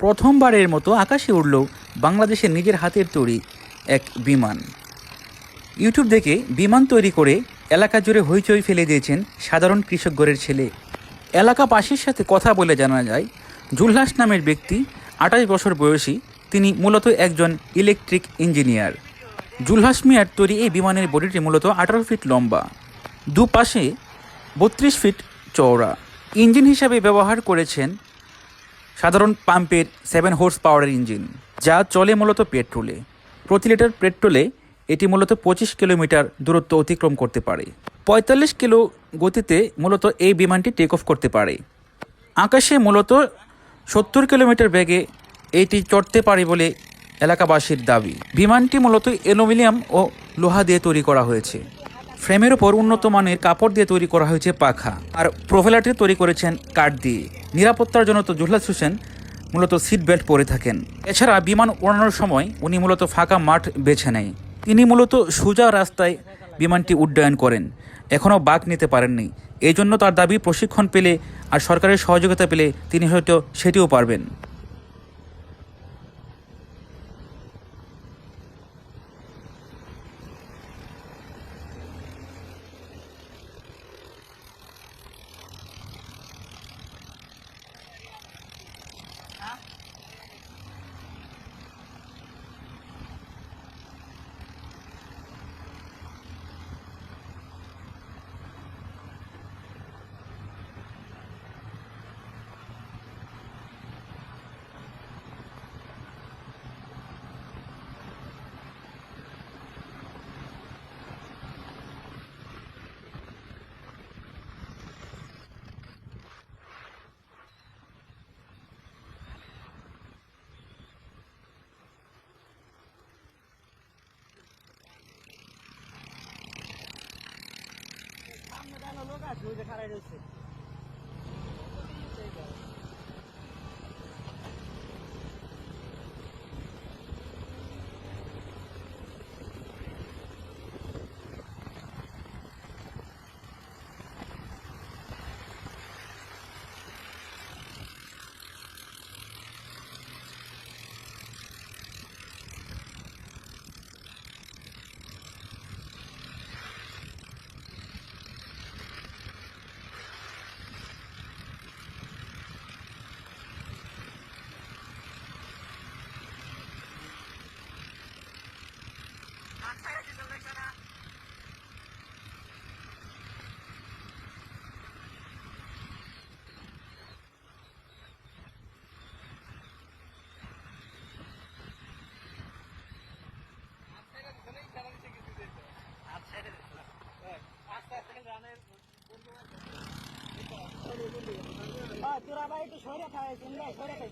প্রথমবারের মতো আকাশে উড়ল বাংলাদেশের নিজের হাতের তৈরি এক বিমান। ইউটিউব দেখে বিমান তৈরি করে এলাকা জুড়ে হইচই ফেলে দিয়েছেন সাধারণ কৃষক ঘরের ছেলে এলাকাবাসীর সাথে কথা বলে জানা যায়, জুলহাস নামের ব্যক্তি, আঠাশ বছর বয়সী, তিনি মূলত একজন ইলেকট্রিক ইঞ্জিনিয়ার। জুলহাস মিয়ার তৈরি এই বিমানের বডিটি মূলত আঠারো ফিট লম্বা, দুপাশে বত্রিশ ফিট চওড়া। ইঞ্জিন হিসাবে ব্যবহার করেছেন সাধারণ পাম্পের সেভেন হোর্স পাওয়ারের ইঞ্জিন যা চলে মূলত পেট্রোলে। প্রতি লিটার পেট্রোলে এটি মূলত পঁচিশ কিলোমিটার দূরত্ব অতিক্রম করতে পারে। পঁয়তাল্লিশ কিলো গতিতে মূলত এই বিমানটি টেক অফ করতে পারে। আকাশে মূলত সত্তর কিলোমিটার বেগে এটি চড়তে পারে বলে এলাকাবাসীর দাবি। বিমানটি মূলত অ্যালুমিনিয়াম ও লোহা দিয়ে তৈরি করা হয়েছে। ফ্রেমের ওপর উন্নত মানের কাপড় দিয়ে তৈরি করা হয়েছে পাখা। আর প্রোফেলারটি তৈরি করেছেন কাঠ দিয়ে নিরাপত্তার জন্য তো জুহলাস হোসেন মূলত সিট বেল্ট পরে থাকেন। এছাড়া বিমান ওড়ানোর সময় উনি মূলত ফাঁকা মাঠ বেছে নেয়। তিনি মূলত সোজা রাস্তায় বিমানটি উড্ডয়ন করেন। এখনও বাঘ নিতে পারেননি। এই জন্য তার দাবি প্রশিক্ষণ পেলে আর সরকারের সহযোগিতা পেলে তিনি হয়তো সেটিও পারবেন। লোক আছে ওই যে খারাই রয়েছে। তোরা ভাই একটু সরে শুনলে সরে খাই